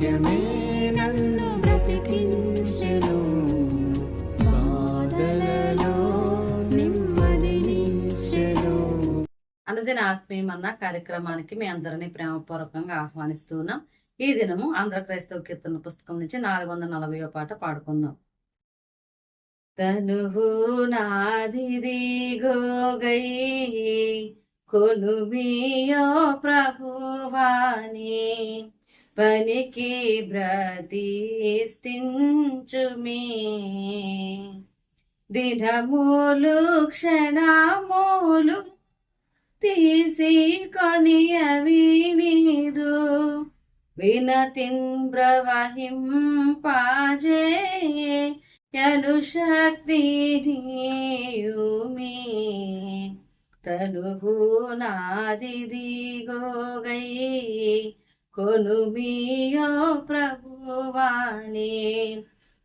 వాక్యమే నన్ను బ్రతికించెను. బాధలలో నెమ్మదినిచ్చెను అనుదిన ఆత్మీయమన్న కార్యక్రమానికి మీ అందరినీ ప్రేమపూర్వకంగా ఆహ్వానిస్తున్నాం ఈ దినము ఆంధ్ర క్రైస్తవ కీర్తన పుస్తకం నుంచి నాలుగు వందల నలభై పాట పాడుకుందాం. తనువు నాదిదిగో గై కొనుమియో ప్రభువాని. పనికి బ్రతిష్ఠించుమి దినములు క్షణములు తీసుకొని అవి నీదు వినతిన్ ప్రవహింపాజే యను శక్తి నీయుమి. తనువు నాదిదిగో గై కొలుమియో ప్రభువాని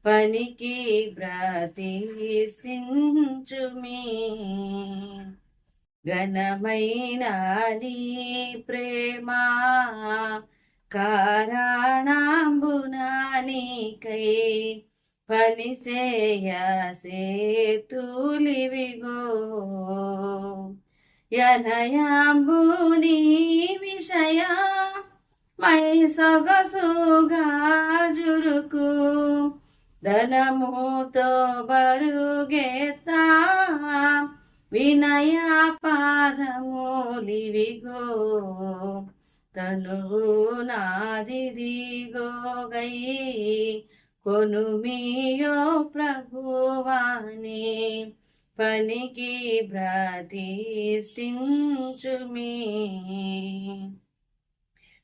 పనికి బ్రతిష్ఠించుమి ఘనమైన నీ ప్రేమ కారణాంబునానికై పని సేతులివిగో. యనయాంబుని విషయ మై సొగసుగా జురుకు ధనముతో బరుగెత్తా వినయ పాదములివిగో తనువు నాదిదిగో గై కొనుమియో ప్రభువాని పనికి బ్రతిష్ఠించుమి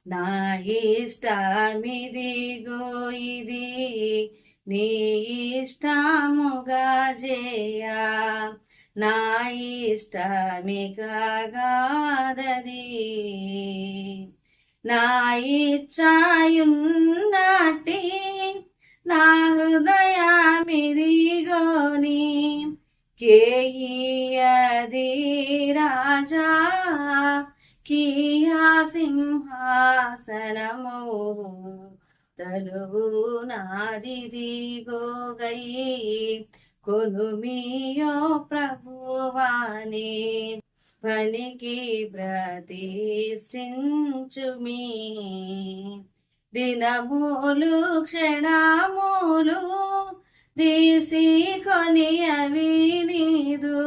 నా ఇష్టమిదిగో ఇది నీ ఇష్టముగా చేయా. నా ఇష్టమిగాదది నా ఇచ్చాయున్నటి నా హృదయమిదిగోని కేయది రాజా. కియా సింహాసనము తనువు నాదిదిగో గై కొనుమియో ప్రభువాని పనికి ప్రతిష్ఠించుమి దినములు క్షణములు తీసి కొని అవి నీదు.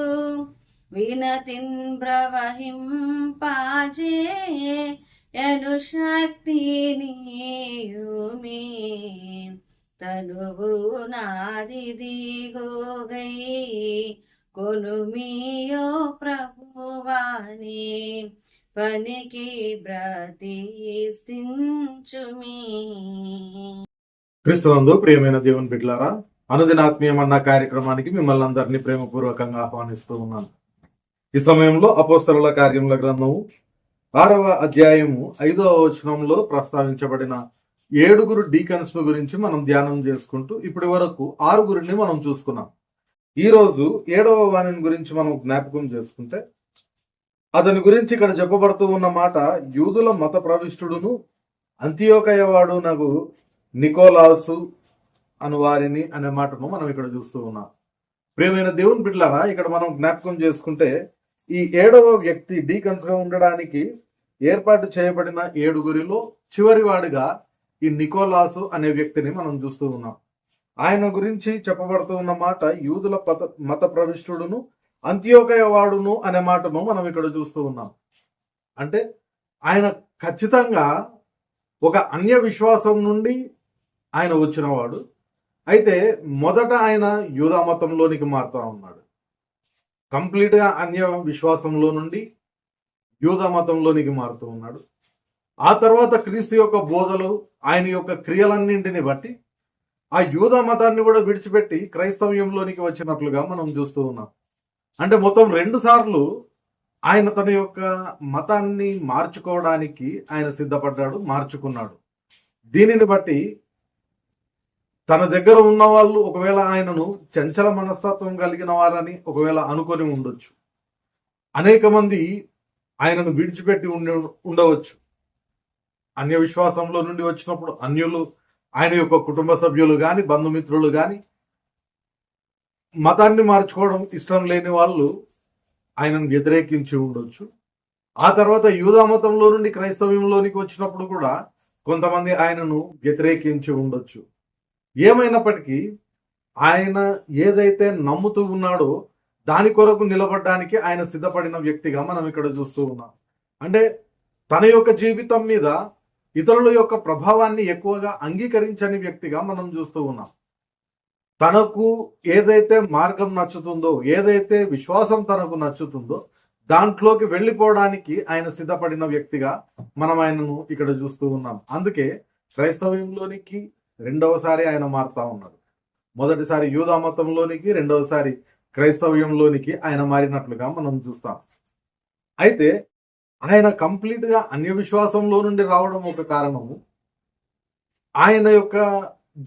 వినతిన్ ప్రవహింపాజే యను శక్తి నీయుమి. తనువు నాదిదిగో గై కొనుమియో ప్రభువాని. పనికి బ్రతిష్ఠించుమి క్రీస్తునందు ప్రియమైన దేవుని బిడ్డలారా అనుదినాత్మీయమన్న కార్యక్రమానికి మిమ్మల్ని అందరినీ ప్రేమపూర్వకంగా ఆహ్వానిస్తూ ఉన్నాను. ఈ సమయంలో అపోస్తరుల కార్యముల గ్రంథము ఆరవ అధ్యాయము ఐదవ వచనంలో ప్రస్తావించబడిన ఏడుగురు డీకన్స్ గురించి మనం ధ్యానం చేసుకుంటూ ఇప్పటి వరకు ఆరుగురిని మనం చూసుకున్నాం. ఈ రోజు ఏడవ వాణిని గురించి మనం జ్ఞాపకం చేసుకుంటే అతని గురించి ఇక్కడ చెప్పబడుతూ ఉన్న మాట యూదుల మత ప్రవిష్టుడును అంత్యోకయవాడు నాకు నికోలాసు అను వారిని అనే మాటను మనం ఇక్కడ చూస్తూ ఉన్నాం. ప్రియమైన దేవుని బిడ్లారా ఇక్కడ మనం జ్ఞాపకం చేసుకుంటే ఈ ఏడవ వ్యక్తి డీకన్స్గా ఉండడానికి ఏర్పాటు చేయబడిన ఏడుగురిలో చివరివాడిగా ఈ నికోలాసు అనే వ్యక్తిని మనం చూస్తూ ఉన్నాం. ఆయన గురించి చెప్పబడుతూ ఉన్న మాట యూదుల పత మత ప్రవిష్టుడును అంత్యోకయ వాడును అనే మాటను మనం ఇక్కడ చూస్తూ ఉన్నాం. అంటే ఆయన ఖచ్చితంగా ఒక అన్య విశ్వాసం నుండి ఆయన వచ్చినవాడు. అయితే మొదట ఆయన యూదా మతంలోనికి మారుతా ఉన్నాడు. కంప్లీట్గా అన్య విశ్వాసంలో నుండి యూద మతంలోనికి మారుతూ ఉన్నాడు. ఆ తర్వాత క్రీస్తు యొక్క బోధలు ఆయన యొక్క క్రియలన్నింటిని బట్టి ఆ యూద మతాన్ని కూడా విడిచిపెట్టి క్రైస్తవ్యంలోనికి వచ్చినట్లుగా మనం చూస్తూ ఉన్నాం. అంటే మొత్తం రెండు సార్లు ఆయన తన యొక్క మతాన్ని మార్చుకోవడానికి ఆయన సిద్ధపడ్డాడు మార్చుకున్నాడు. దీనిని బట్టి తన దగ్గర ఉన్న వాళ్ళు ఒకవేళ ఆయనను చంచల మనస్తత్వం కలిగిన వారని ఒకవేళ అనుకొని ఉండొచ్చు. అనేక మంది ఆయనను విడిచిపెట్టి ఉండే ఉండవచ్చు. అన్య విశ్వాసంలో నుండి వచ్చినప్పుడు అన్యులు ఆయన యొక్క కుటుంబ సభ్యులు కానీ బంధుమిత్రులు కానీ మతాన్ని మార్చుకోవడం ఇష్టం లేని వాళ్ళు ఆయనను వ్యతిరేకించి ఉండొచ్చు. ఆ తర్వాత యూదా మతంలో నుండి క్రైస్తవ్యంలోనికి వచ్చినప్పుడు కూడా కొంతమంది ఆయనను వ్యతిరేకించి ఉండొచ్చు. ఏమైనప్పటికీ ఆయన ఏదైతే నమ్ముతూ ఉన్నాడో దాని కొరకు నిలబడడానికి ఆయన సిద్ధపడిన వ్యక్తిగా మనం ఇక్కడ చూస్తూ ఉన్నాం. అంటే తన యొక్క జీవితం మీద ఇతరుల యొక్క ప్రభావాన్ని ఎక్కువగా అంగీకరించని వ్యక్తిగా మనం చూస్తూ ఉన్నాం. తనకు ఏదైతే మార్గం నచ్చుతుందో ఏదైతే విశ్వాసం తనకు నచ్చుతుందో దాంట్లోకి వెళ్ళిపోవడానికి ఆయన సిద్ధపడిన వ్యక్తిగా మనం ఆయనను ఇక్కడ చూస్తూ ఉన్నాం. అందుకే క్రైస్తవ్యంలోనికి రెండవసారి ఆయన మారుతా ఉన్నాడు. మొదటిసారి యూదా మతంలోనికి రెండవసారి క్రైస్తవ్యంలోనికి ఆయన మారినట్లుగా మనం చూస్తాం. అయితే ఆయన కంప్లీట్గా అన్య విశ్వాసంలో నుండి రావడం ఒక కారణము. ఆయన యొక్క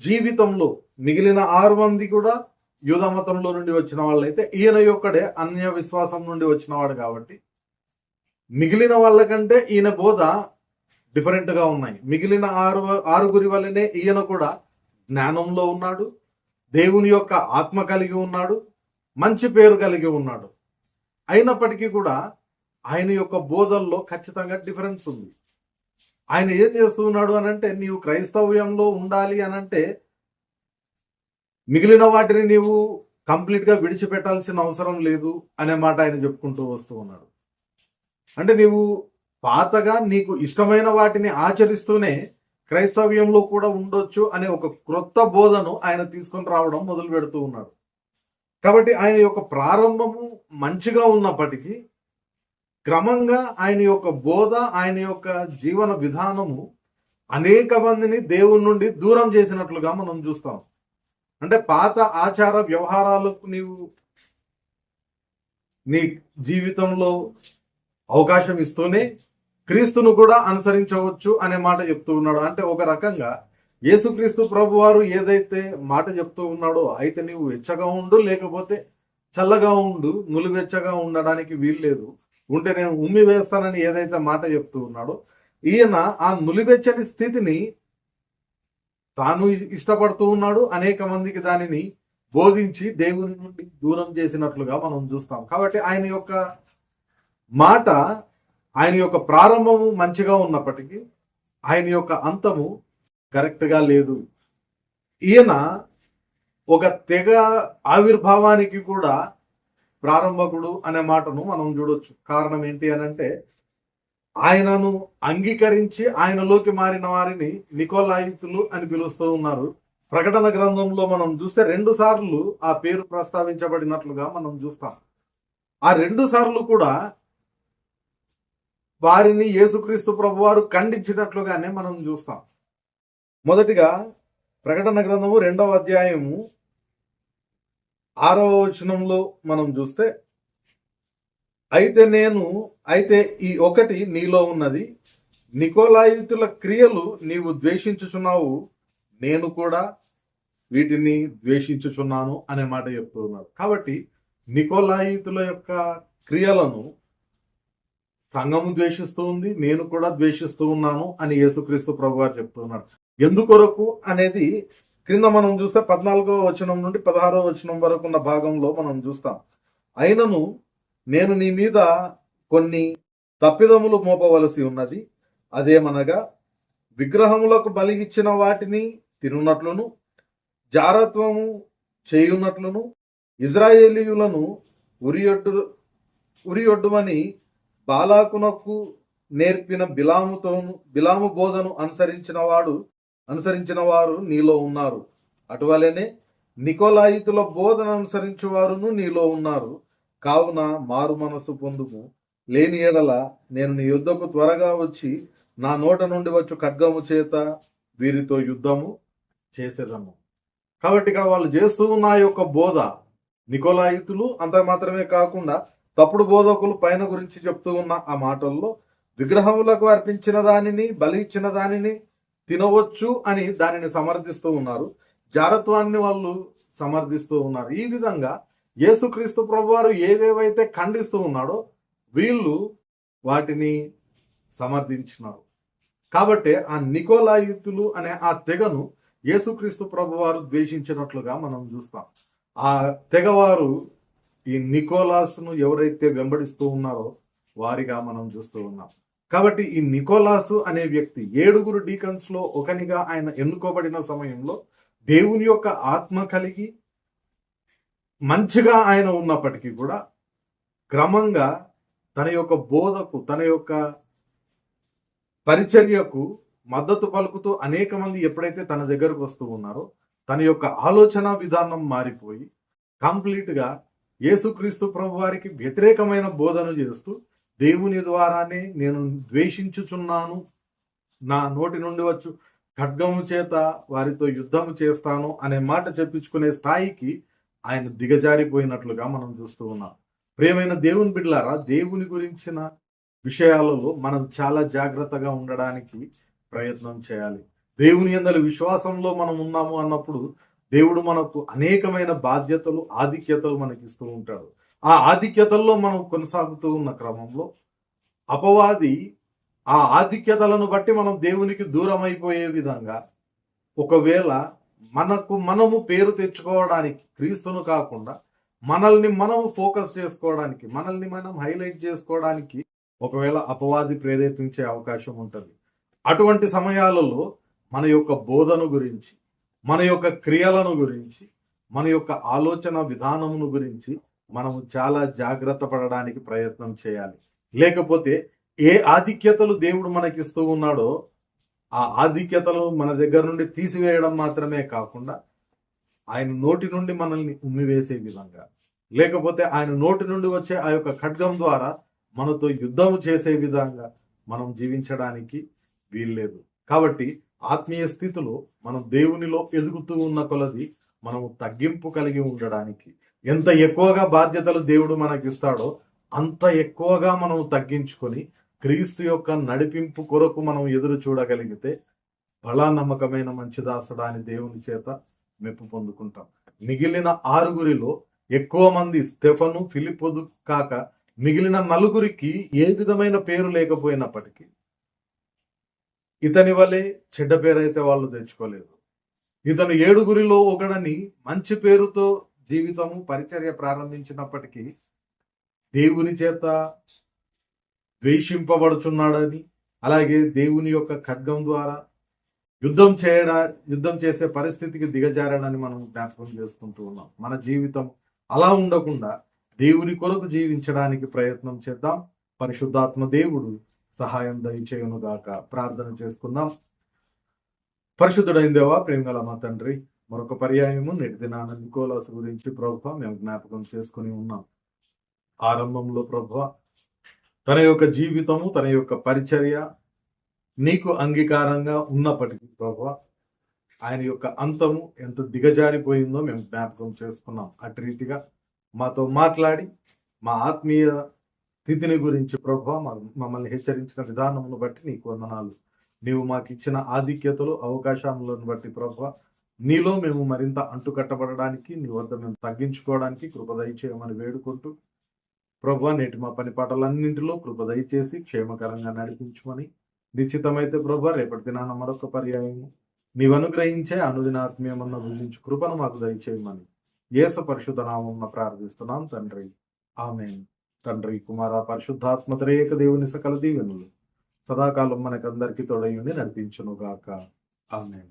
జీవితంలో మిగిలిన ఆరు మంది కూడా యూదా మతంలో నుండి వచ్చిన వాళ్ళైతే ఈయన యొక్కడే అన్య విశ్వాసం నుండి వచ్చినవాడు కాబట్టి మిగిలిన వాళ్ళకంటే ఈయన బోధ డిఫరెంట్గా ఉన్నాయి. మిగిలిన ఆరు ఆరుగురి వల్లనే ఈయన కూడా జ్ఞానంలో ఉన్నాడు దేవుని యొక్క ఆత్మ కలిగి ఉన్నాడు మంచి పేరు కలిగి ఉన్నాడు. అయినప్పటికీ కూడా ఆయన యొక్క బోధల్లో ఖచ్చితంగా డిఫరెన్స్ ఉంది. ఆయన ఏం చేస్తూ ఉన్నాడు అని అంటే నీవు క్రైస్తవ్యంలో ఉండాలి అని అంటే మిగిలిన వాటిని నీవు కంప్లీట్గా విడిచిపెట్టాల్సిన అవసరం లేదు అనే మాట ఆయన చెప్పుకుంటూ వస్తూ ఉన్నాడు. అంటే నీవు పాతగా నీకు ఇష్టమైన వాటిని ఆచరిస్తూనే క్రైస్తవ్యంలో కూడా ఉండొచ్చు అనే ఒక క్రొత్త బోధను ఆయన తీసుకొని రావడం మొదలు పెడుతూ ఉన్నాడు. కాబట్టి ఆయన యొక్క ప్రారంభము మంచిగా ఉన్నప్పటికీ క్రమంగా ఆయన యొక్క బోధ ఆయన యొక్క జీవన విధానము అనేక మందిని దేవుని నుండి దూరం చేసినట్లుగా మనం చూస్తాం. అంటే పాత ఆచార వ్యవహారాలకు నీవు నీ జీవితంలో అవకాశం ఇస్తూనే క్రీస్తును కూడా అనుసరించవచ్చు అనే మాట చెప్తూ ఉన్నాడు. అంటే ఒక రకంగా యేసుక్రీస్తు ప్రభు వారు ఏదైతే మాట చెప్తూ ఉన్నాడో అయితే నీవు వెచ్చగా ఉండు లేకపోతే చల్లగా ఉండు నులివెచ్చగా ఉండడానికి వీల్లేదు. ఉంటే నేను ఉమ్మి వేస్తానని ఏదైతే మాట చెప్తూ ఉన్నాడో ఈయన ఆ నులివెచ్చని స్థితిని తాను ఇష్టపడుతూ ఉన్నాడు. అనేక మందికి దానిని బోధించి దేవుని నుండి దూరం చేసినట్లుగా మనం చూస్తాం. కాబట్టి ఆయన యొక్క మాట ఆయన యొక్క ప్రారంభము మంచిగా ఉన్నప్పటికీ ఆయన యొక్క అంతము కరెక్ట్గా లేదు. ఈయన ఒక తెగ ఆవిర్భావానికి కూడా ప్రారంభకుడు అనే మాటను మనం చూడొచ్చు. కారణం ఏంటి అని అంటే ఆయనను అంగీకరించి ఆయనలోకి మారిన వారిని నికోలాయితులు అని పిలుస్తూ ఉన్నారు. ప్రకటన గ్రంథంలో మనం చూస్తే రెండు సార్లు ఆ పేరు ప్రస్తావించబడినట్లుగా మనం చూస్తాం. ఆ రెండు సార్లు కూడా వారిని యేసుక్రీస్తు ప్రభు వారు ఖండించినట్లుగానే మనం చూస్తాం. మొదటిగా ప్రకటన గ్రంథము రెండవ అధ్యాయము ఆరవ వచనంలో మనం చూస్తే అయితే నేను అయితే ఈ ఒకటి నీలో ఉన్నది. నికోలాయుతుల క్రియలు నీవు ద్వేషించుచున్నావు. నేను కూడా వీటిని ద్వేషించుచున్నాను అనే మాట చెప్తున్నారు. కాబట్టి నికోలాయుతుల యొక్క క్రియలను సంఘము ద్వేషిస్తూ ఉంది నేను కూడా ద్వేషిస్తూ ఉన్నాను అని యేసుక్రీస్తు ప్రభు గారు చెప్తున్నారు. ఎందుకొరకు అనేది క్రింద మనం చూస్తే పద్నాలుగో వచనం నుండి పదహారో వచనం వరకు ఉన్న భాగంలో మనం చూస్తాం. అయినను నేను నీ మీద కొన్ని తప్పిదములు మోపవలసి ఉన్నది. అదేమనగా విగ్రహములకు బలి ఇచ్చిన వాటిని తినున్నట్లును జారత్వము చేయున్నట్లును ఇజ్రాయేలీయులను ఉరియొడ్డు ఉరియొడ్డుమని బాలాకునకు నేర్పిన బిలాముతోను బిలాము బోధను అనుసరించిన వాడు అనుసరించిన వారు నీలో ఉన్నారు. అటువలనే నికోలాయితుల బోధన అనుసరించు వారును నీలో ఉన్నారు. కావున మారు మనసు పొందుము. లేని ఎడల నేను నీ యుద్ధకు త్వరగా వచ్చి నా నోట నుండి వచ్చు ఖడ్గము చేత వీరితో యుద్ధము చేసేదము. కాబట్టి ఇక్కడ వాళ్ళు చేస్తూ ఉన్న యొక్క బోధ నికోలాయితులు అంత మాత్రమే కాకుండా తప్పుడు బోధకులు పైన గురించి చెప్తూ ఉన్న ఆ మాటల్లో విగ్రహములకు అర్పించిన దానిని బలి ఇచ్చిన దానిని తినవచ్చు అని దానిని సమర్థిస్తూ ఉన్నారు. జారత్వాన్ని వాళ్ళు సమర్థిస్తూ ఉన్నారు. ఈ విధంగా యేసుక్రీస్తు ప్రభు వారు ఏవేవైతే ఖండిస్తూ ఉన్నాడో వీళ్ళు వాటిని సమర్థించినారు. కాబట్టి ఆ నికోలాయుతులు అనే ఆ తెగను యేసుక్రీస్తు ప్రభు వారు ద్వేషించినట్లుగా మనం చూస్తాం. ఆ తెగవారు ఈ నికోలాస్ను ఎవరైతే వెంబడిస్తూ ఉన్నారో వారిగా మనం చూస్తూ ఉన్నాం. కాబట్టి ఈ నికోలాసు అనే వ్యక్తి ఏడుగురు డీకన్స్లో ఒకనిగా ఆయన ఎన్నుకోబడిన సమయంలో దేవుని యొక్క ఆత్మ కలిగి మంచిగా ఆయన ఉన్నప్పటికీ కూడా క్రమంగా తన యొక్క బోధకు తన యొక్క పరిచర్యకు మద్దతు పలుకుతూ అనేక మంది ఎప్పుడైతే తన దగ్గరకు వస్తూ ఉన్నారో తన యొక్క ఆలోచన విధానం మారిపోయి కంప్లీట్గా యేసుక్రీస్తు ప్రభు వారికి వ్యతిరేకమైన బోధన చేస్తూ దేవుని ద్వారానే నేను ద్వేషించుచున్నాను. నా నోటి నుండి వచ్చు ఖడ్గము చేత వారితో యుద్ధము చేస్తాను అనే మాట చెప్పించుకునే స్థాయికి ఆయన దిగజారిపోయినట్లుగా మనం చూస్తూ ఉన్నాం. ప్రియమైన దేవుని బిడ్లారా దేవుని గురించిన విషయాలలో మనం చాలా జాగ్రత్తగా ఉండడానికి ప్రయత్నం చేయాలి. దేవుని అందరి విశ్వాసంలో మనం ఉన్నాము అన్నప్పుడు దేవుడు మనకు అనేకమైన బాధ్యతలు ఆధిక్యతలు మనకి ఇస్తూ ఉంటాడు. ఆ ఆధిక్యతల్లో మనం కొనసాగుతూ ఉన్న క్రమంలో అపవాది ఆ ఆధిక్యతలను బట్టి మనం దేవునికి దూరం అయిపోయే విధంగా ఒకవేళ మనకు మనము పేరు తెచ్చుకోవడానికి క్రీస్తును కాకుండా మనల్ని మనం ఫోకస్ చేసుకోవడానికి మనల్ని మనం హైలైట్ చేసుకోవడానికి ఒకవేళ అపవాది ప్రేరేపించే అవకాశం ఉంటుంది. అటువంటి సమయాలలో మన యొక్క బోధన గురించి మన యొక్క క్రియలను గురించి మన యొక్క ఆలోచన విధానమును గురించి మనము చాలా జాగ్రత్త పడడానికి ప్రయత్నం చేయాలి. లేకపోతే ఏ ఆధిక్యతలు దేవుడు మనకిస్తూ ఉన్నాడో ఆ ఆధిక్యతలు మన దగ్గర నుండి తీసివేయడం మాత్రమే కాకుండా ఆయన నోటి నుండి మనల్ని ఉమ్మివేసే విధంగా. లేకపోతే ఆయన నోటి నుండి వచ్చే ఆ యొక్క ఖడ్గం ద్వారా మనతో యుద్ధం చేసే విధంగా మనం జీవించడానికి వీల్లేదు. కాబట్టి ఆత్మీయ స్థితిలో మనం దేవునిలో ఎదుగుతూ ఉన్న కొలది మనము తగ్గింపు కలిగి ఉండడానికి. ఎంత ఎక్కువగా బాధ్యతలు దేవుడు మనకి ఇస్తాడో అంత ఎక్కువగా మనం తగ్గించుకొని క్రీస్తు యొక్క నడిపింపు కొరకు మనం ఎదురు చూడగలిగితే బలా నమ్మకమైన మంచి దాసుడా అని దేవుని చేత మెప్పు పొందుకుంటాం. మిగిలిన ఆరుగురిలో ఎక్కువ మంది స్టెఫను ఫిలిపోదు కాక మిగిలిన నలుగురికి ఏ విధమైన పేరు లేకపోయినప్పటికీ ఇతని వలె చెడ్డ పేరైతే వాళ్ళు తెచ్చుకోలేదు. ఇతను ఏడుగురిలో ఒకడని మంచి పేరుతో జీవితము పరిచర్య ప్రారంభించినప్పటికీ దేవుని చేత ద్వేషింపబడుచున్నాడని అలాగే దేవుని యొక్క ఖడ్గం ద్వారా యుద్ధం చేయడా యుద్ధం చేసే పరిస్థితికి దిగజారాడని మనం జ్ఞాపకం చేసుకుంటూ ఉన్నాం. మన జీవితం అలా ఉండకుండా దేవుని కొరకు జీవించడానికి ప్రయత్నం చేద్దాం. పరిశుద్ధాత్మ దేవుడు సహాయం దయచేయును గాక. ప్రార్థన చేసుకుందాం. పరిశుద్ధుడైన దేవా ప్రేమగల మా తండ్రి మరొక పర్యాయము నేటి దినాన నికోలాస్ గురించి ప్రభు మేము జ్ఞాపకం చేసుకుని ఉన్నాం. ఆరంభంలో ప్రభు తన యొక్క జీవితము తన యొక్క పరిచర్య నీకు అంగీకారంగా ఉన్నప్పటికీ ప్రభు ఆయన యొక్క అంతము ఎంత దిగజారిపోయిందో మేము జ్ఞాపకం చేసుకున్నాం. అటు రీతిగా మాతో మాట్లాడి మా ఆత్మీయ స్థితిని గురించి ప్రభు మమ్మల్ని హెచ్చరించిన విధానమును బట్టి నీకు వందనాలు. నీవు మాకు ఇచ్చిన ఆధిక్యతలు అవకాశాలను బట్టి ప్రభు నీలో మేము మరింత అంటుకట్టబడడానికి నీ వద్ద మేము తగ్గించుకోవడానికి కృపదయ చేయమని వేడుకుంటూ ప్రభు నేటి మా పని పాటలన్నింటిలో కృపదయచేసి క్షేమకరంగా నడిపించమని నిశ్చితమైతే ప్రభు రేపటి దినాన మరొక పర్యాయము. నీవు అనుగ్రహించే అనుదిన ఆత్మీయమన్న భుజించు కృపను మాకు దయచేయమని యేసు పరిశుద్ధ నామం ప్రార్థిస్తున్నాం తండ్రి. ఆమె తండ్రి కుమార పరిశుద్ధాత్మతరేక దేవుని సకల దీవెనులు. సదాకాలం మనకందరికీ తోడయుండి నడిపించును గాక ఆమె